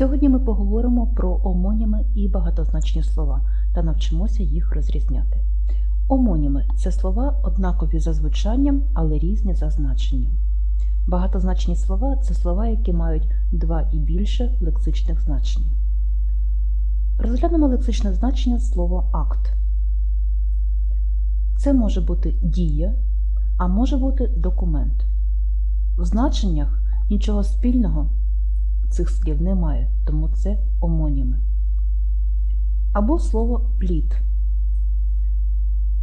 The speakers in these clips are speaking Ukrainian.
Сьогодні ми поговоримо про омоніми і багатозначні слова та навчимося їх розрізняти. Омоніми це слова однакові за звучанням, але різні за значенням. Багатозначні слова це слова, які мають два і більше лексичних значень. Розглянемо лексичне значення слова акт. Це може бути дія, а може бути документ. В значеннях нічого спільного цих слів немає, тому це омоніми. Або слово плід.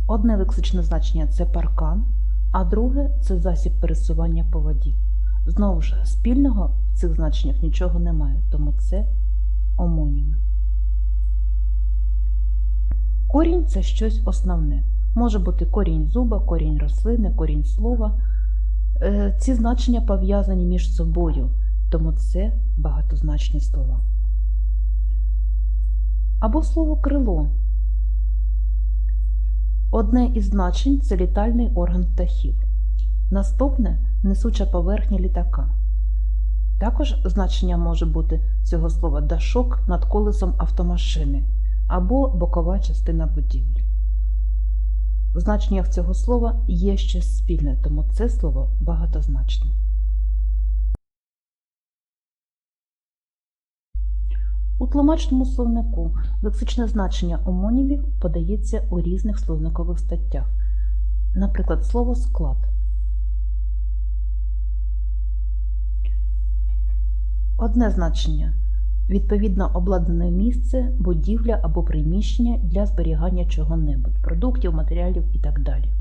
Одне лексичне значення це паркан, а друге це засіб пересування по воді. Знову ж, спільного в цих значеннях нічого немає, тому це омоніми. Корінь це щось основне. Може бути корінь зуба, корінь рослини, корінь слова. Е, Ці значення пов'язані між собою, тому це багатозначні слова. Або слово крило. Одне із значень це літальний орган птахів. Наступне несуча поверхня літака. Також значення може бути цього слова дашок над колесом автомашини або бокова частина будівлі. В значеннях цього слова є щось спільне, тому це слово багатозначне. У тлумачному словнику лексичне значення омонімів подається у різних словникових статтях. Наприклад, слово склад. Одне значення відповідно обладнане місце, будівля або приміщення для зберігання чого-небудь, продуктів, матеріалів і так далі.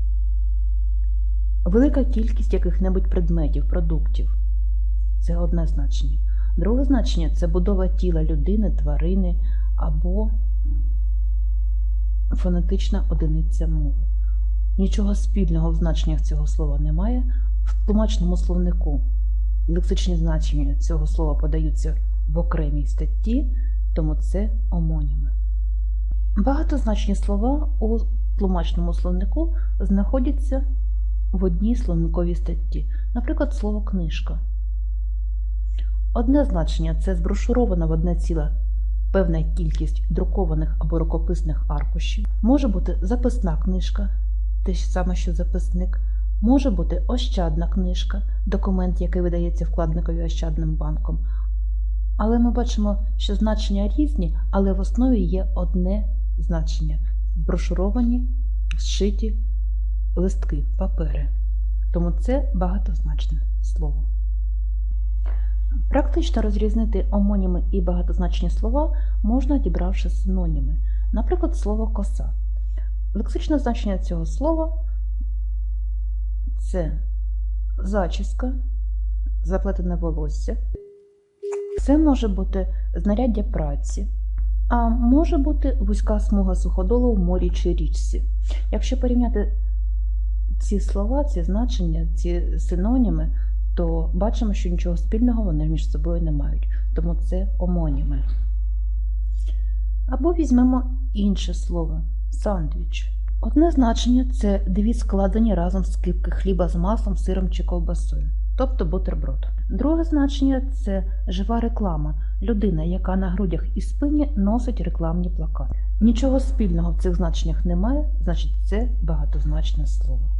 Велика кількість яких-небудь предметів, продуктів це одне значення. Друге значення це будова тіла людини, тварини або фонетична одиниця мови. Нічого спільного в значеннях цього слова немає. В тлумачному словнику лексичні значення цього слова подаються в окремій статті, тому це омоніми. Багатозначні слова у тлумачному словнику знаходяться в одній словниковій статті, наприклад, слово книжка. Одне значення це зброшурована в одне ціле певна кількість друкованих або рукописних аркушів, може бути записна книжка, те ж саме, що записник, може бути ощадна книжка, документ, який видається вкладникові Ощадним банком. Але ми бачимо, що значення різні, але в основі є одне значення зброшуровані, зшиті листки, папери. Тому це багатозначне слово. Практично розрізнити омоніми і багатозначні слова можна, дібравши синоніми, наприклад, слово коса. Лексичне значення цього слова це зачіска, заплетене волосся. Це може бути знаряддя праці, а може бути вузька смуга суходолу в морі чи річці. Якщо порівняти ці слова, ці значення, ці синоніми, то бачимо, що нічого спільного вони між собою не мають, тому це омоніми. Або візьмемо інше слово сандвіч. Одне значення це дві складені разом скипки хліба з маслом, сиром чи ковбасою, тобто бутерброд. Друге значення це жива реклама, людина, яка на грудях і спині носить рекламні плакати. Нічого спільного в цих значеннях немає, значить це багатозначне слово.